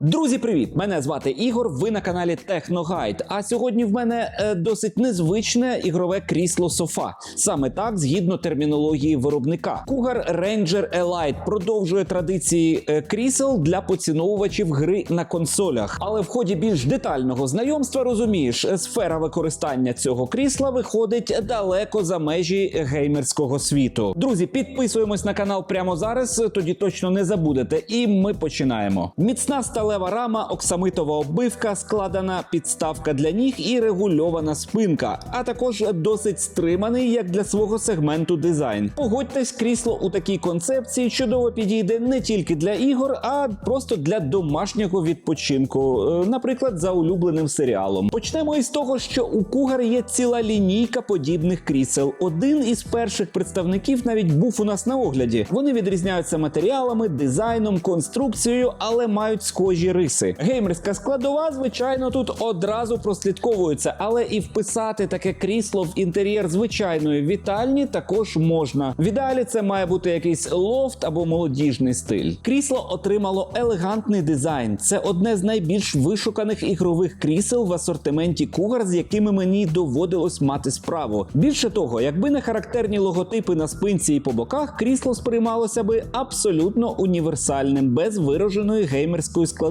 Друзі, привіт! Мене звати Ігор. Ви на каналі Техногайд. А сьогодні в мене е, досить незвичне ігрове крісло софа. Саме так, згідно термінології виробника. Cougar Ranger Elite продовжує традиції е, крісел для поціновувачів гри на консолях. Але в ході більш детального знайомства розумієш, е, сфера використання цього крісла виходить далеко за межі геймерського світу. Друзі, підписуємось на канал прямо зараз. Тоді точно не забудете. І ми починаємо. Міцна сталева рама, оксамитова оббивка, складена підставка для ніг і регульована спинка, а також досить стриманий як для свого сегменту дизайн. Погодьтесь, крісло у такій концепції чудово підійде не тільки для ігор, а просто для домашнього відпочинку, е, наприклад, за улюбленим серіалом. Почнемо із того, що у Cougar є ціла лінійка подібних крісел. Один із перших представників навіть був у нас на огляді. Вони відрізняються матеріалами, дизайном, конструкцією, але мають схожі риси. Геймерська складова, звичайно, тут одразу прослідковується, але і вписати таке крісло в інтер'єр звичайної вітальні також можна. В ідеалі це має бути якийсь лофт або молодіжний стиль. Крісло отримало елегантний дизайн. Це одне з найбільш вишуканих ігрових крісел в асортименті Cougar, з якими мені доводилось мати справу. Більше того, якби не характерні логотипи на спинці і по боках, крісло сприймалося би абсолютно універсальним, без вираженої геймерської складової.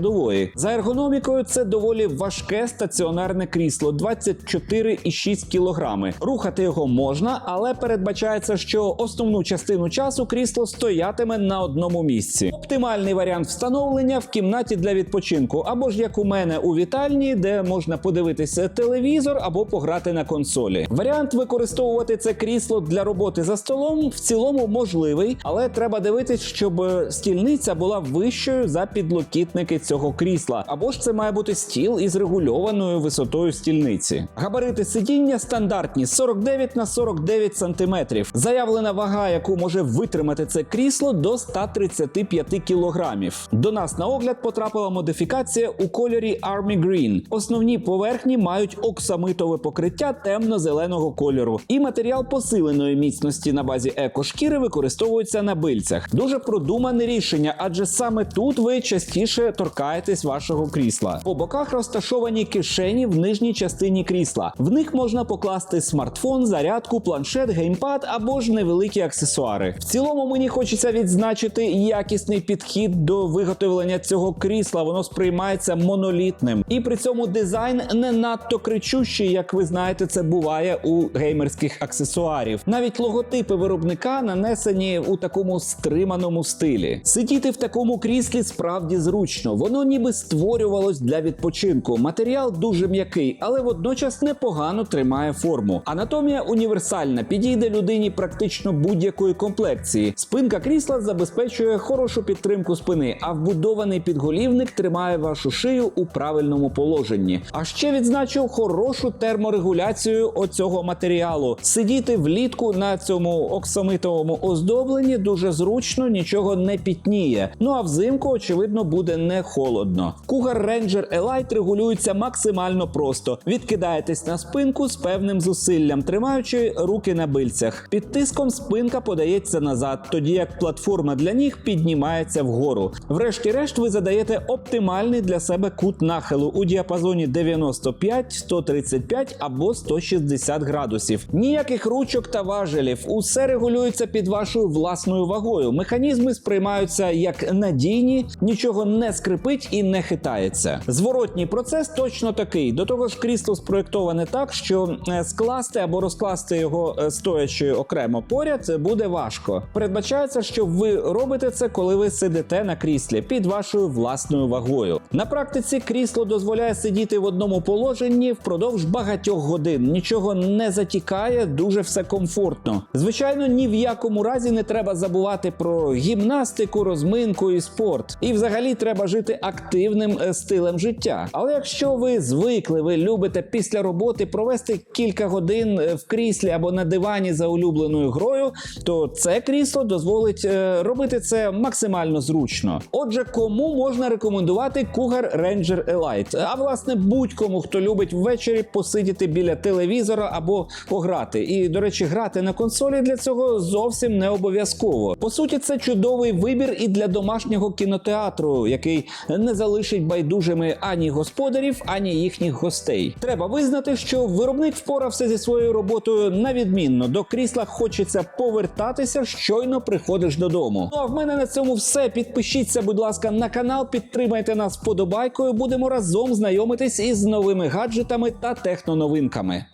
За ергономікою це доволі важке стаціонарне крісло 24,6 кг. Рухати його можна, але передбачається, що основну частину часу крісло стоятиме на одному місці. Оптимальний варіант встановлення в кімнаті для відпочинку, або ж як у мене у вітальні, де можна подивитися телевізор або пограти на консолі. Варіант використовувати це крісло для роботи за столом в цілому можливий, але треба дивитись, щоб е, стільниця була вищою за підлокітники цього крісла, або ж це має бути стіл із регульованою висотою стільниці. Габарити сидіння стандартні 49 на 49 см. Заявлена вага, яку може витримати це крісло, до 135 кг. До нас на огляд потрапила модифікація у кольорі Army Green. Основні поверхні мають оксамитове покриття темно-зеленого кольору, і матеріал посиленої міцності на базі екошкіри використовується на бильцях. Дуже продумане рішення, адже саме тут ви частіше торкаєтесь вашого крісла. По боках розташовані кишені в нижній частині крісла. В них можна покласти смартфон, зарядку, планшет, геймпад або ж невеликі аксесуари. В цілому мені хочеться відзначити якісний підхід до виготовлення цього крісла. Воно сприймається монолітним, і при цьому дизайн не надто кричущий, як ви знаєте, це буває у геймерських аксесуарів. Навіть логотипи виробника нанесені у такому стриманому стилі. Сидіти в такому кріслі справді зручно. Воно ніби створювалось для відпочинку. Матеріал дуже м'який, але водночас непогано тримає форму. Анатомія універсальна, підійде людині практично будь-якої комплекції. Спинка крісла забезпечує хорошу підтримку спини, а вбудований підголівник тримає вашу шию у правильному положенні. А ще відзначив хорошу терморегуляцію оцього матеріалу. Сидіти влітку на цьому оксамитовому оздобленні дуже зручно, нічого не пітніє. Ну а взимку, очевидно, буде не холодно. Cougar Ranger Elite регулюється максимально просто. Відкидаєтесь на спинку з певним зусиллям, тримаючи руки на бильцях. Під тиском спинка подається назад, тоді як платформа для ніг піднімається вгору. Врешті-решт, ви задаєте оптимальний для себе кут нахилу у діапазоні 95, 135 або 160 градусів. Ніяких ручок та важелів. Усе регулюється під вашою власною вагою. Механізми сприймаються як надійні, нічого не скрипить і не хитається. Зворотній процес точно такий. До того ж, крісло спроєктоване так, що е, скласти або розкласти його е, стоячи окремо поряд буде важко. Передбачається, що ви робите це, коли ви сидите на кріслі під вашою власною вагою. На практиці крісло дозволяє сидіти в одному положенні впродовж багатьох годин. Нічого не затікає, дуже все комфортно. Звичайно, ні в якому разі не треба забувати про гімнастику, розминку і спорт. І взагалі треба жити активним е, стилем життя. Але якщо ви звикли, ви любите після роботи провести кілька годин е, в кріслі або на дивані за улюбленою грою, то це крісло дозволить е, робити це максимально зручно. Отже, кому можна рекомендувати Cougar Ranger Elite? А власне будь-кому, хто любить ввечері посидіти біля телевізора або пограти. І, до речі, грати на консолі для цього зовсім не обов'язково. По суті, це чудовий вибір і для домашнього кінотеатру, який не залишить байдужими ані господарів, ані їхніх гостей. Треба визнати, що виробник впорався зі своєю роботою на відмінно. До крісла хочеться повертатися, щойно приходиш додому. Ну а в мене на цьому все. Підпишіться, будь ласка, на канал, підтримайте нас вподобайкою. Будемо разом знайомитись із новими гаджетами та техноновинками.